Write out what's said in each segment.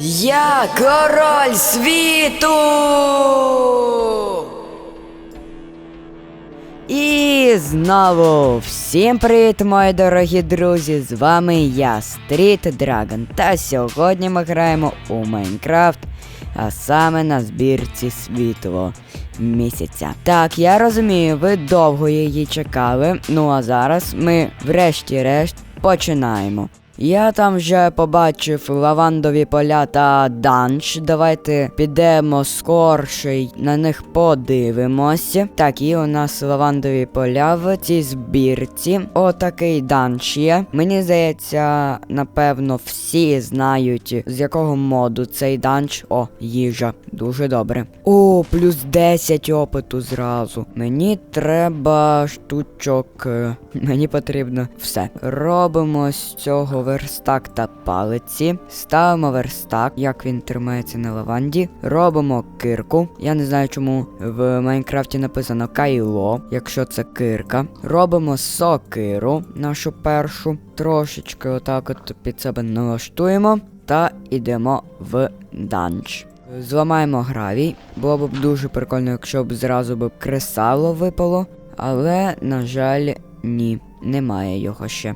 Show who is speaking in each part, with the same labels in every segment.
Speaker 1: Я король світу. І знову всім привіт, мої дорогі друзі! З вами я, Стріт Драгон. Та сьогодні ми граємо у Майнкрафт, а саме на збірці світло місяця. Так, я розумію, ви довго її чекали. Ну а зараз ми, врешті-решт, починаємо. Я там вже побачив лавандові поля та данж. Давайте підемо скорше й на них подивимося. Так, і у нас лавандові поля в цій збірці. Отакий данж є. Мені здається, напевно, всі знають, з якого моду цей данж. О, їжа. Дуже добре. О, плюс 10 опиту зразу. Мені треба штучок. Мені потрібно все. Робимо з цього верстак та палиці. Ставимо верстак, як він тримається на лаванді. Робимо кирку. Я не знаю, чому в Майнкрафті написано кайло, якщо це кирка. Робимо сокиру, нашу першу. Трошечки отак от під себе налаштуємо. Та йдемо в данж. Зламаємо гравій. Було б дуже прикольно, якщо б зразу б кресало випало. Але, на жаль, ні, немає його ще.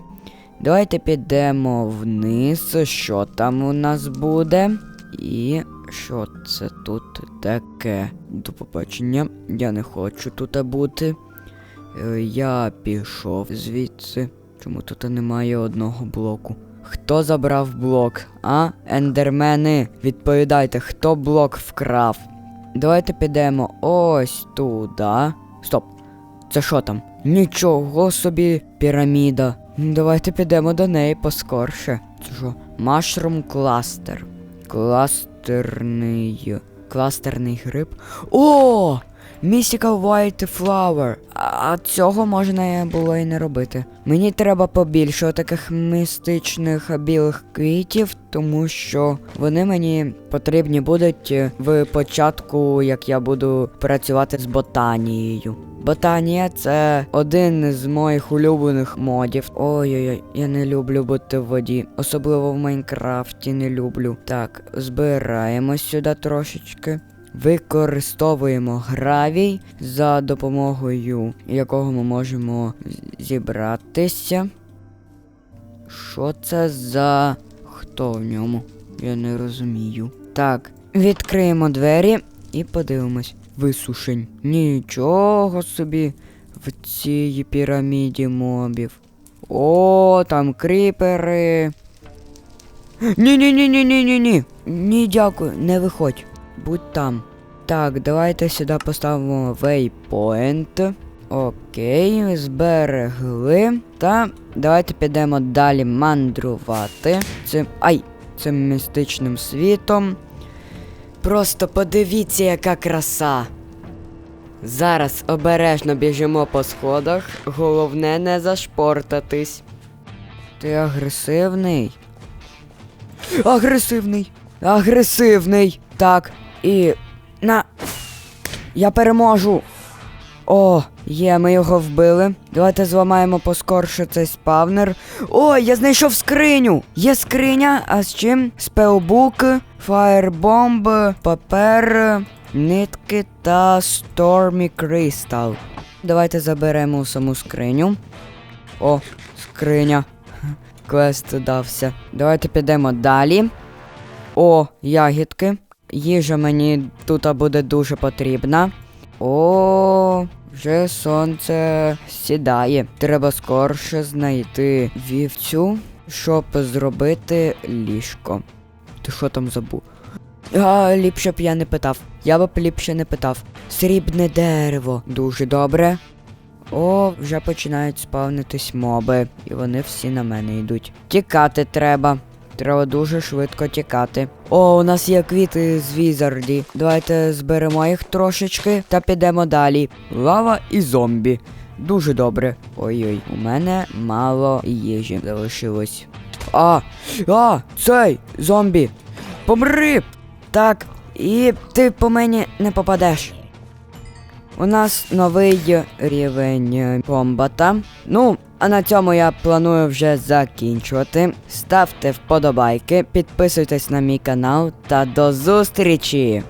Speaker 1: Давайте підемо вниз, що там у нас буде. І що це тут таке? До побачення. Я не хочу тут бути. Е, Я пішов звідси. Чому тут немає одного блоку? Хто забрав блок? А? Ендермени, відповідайте, хто блок вкрав? Давайте підемо ось туди. Стоп. Це що там? Нічого собі, піраміда. Ну, Давайте підемо до неї поскорше. Це що? Машрум кластер. Кластерний. Кластерний гриб. О! Mystical White Flower. А цього можна було і не робити. Мені треба побільше таких містичних білих квітів, тому що вони мені потрібні будуть е, в початку, як я буду працювати з ботанією. Ботанія це один з моїх улюблених модів. Ой-ой-ой, я не люблю бути в воді, особливо в Майнкрафті не люблю. Так, збираємо сюди трошечки. Використовуємо гравій, за допомогою якого ми можемо зібратися. Що це за хто в ньому? Я не розумію. Так, відкриємо двері і подивимось. Висушень. Нічого собі в цій піраміді мобів. О, там кріпери. Ні-ні-ні-ні-ні-ні-ні. Ні, дякую, не виходь. Будь там. Так, давайте сюди поставимо waypoint. Окей, зберегли. Та давайте підемо далі мандрувати. Цим. Ай! Цим містичним світом. Просто подивіться, яка краса. Зараз обережно біжимо по сходах. Головне не зашпортатись. Ти агресивний. Агресивний. Агресивний. Так. І. На. Я переможу. О, є, ми його вбили. Давайте зламаємо поскорше цей спавнер. Ой, я знайшов скриню! Є скриня, а з чим? Спелбук, фаєрбомб, папер, нитки та Стормі Кристал. Давайте заберемо саму скриню. О, скриня. Квест дався. Давайте підемо далі. О, ягідки. Їжа мені тут буде дуже потрібна. О, вже сонце сідає. Треба скорше знайти вівцю, щоб зробити ліжко. Ти що там забув? А, ліпше б я не питав. Я б ліпше не питав. Срібне дерево. Дуже добре. О, вже починають спавнитись моби, і вони всі на мене йдуть. Тікати треба. Треба дуже швидко тікати. О, у нас є квіти з візарді. Давайте зберемо їх трошечки та підемо далі. Лава і зомбі. Дуже добре. Ой-ой, у мене мало їжі залишилось. А, а, цей зомбі. Помри! Так, і ти по мені не попадеш. У нас новий рівень комбата. Ну, а на цьому я планую вже закінчувати. Ставте вподобайки, підписуйтесь на мій канал та до зустрічі!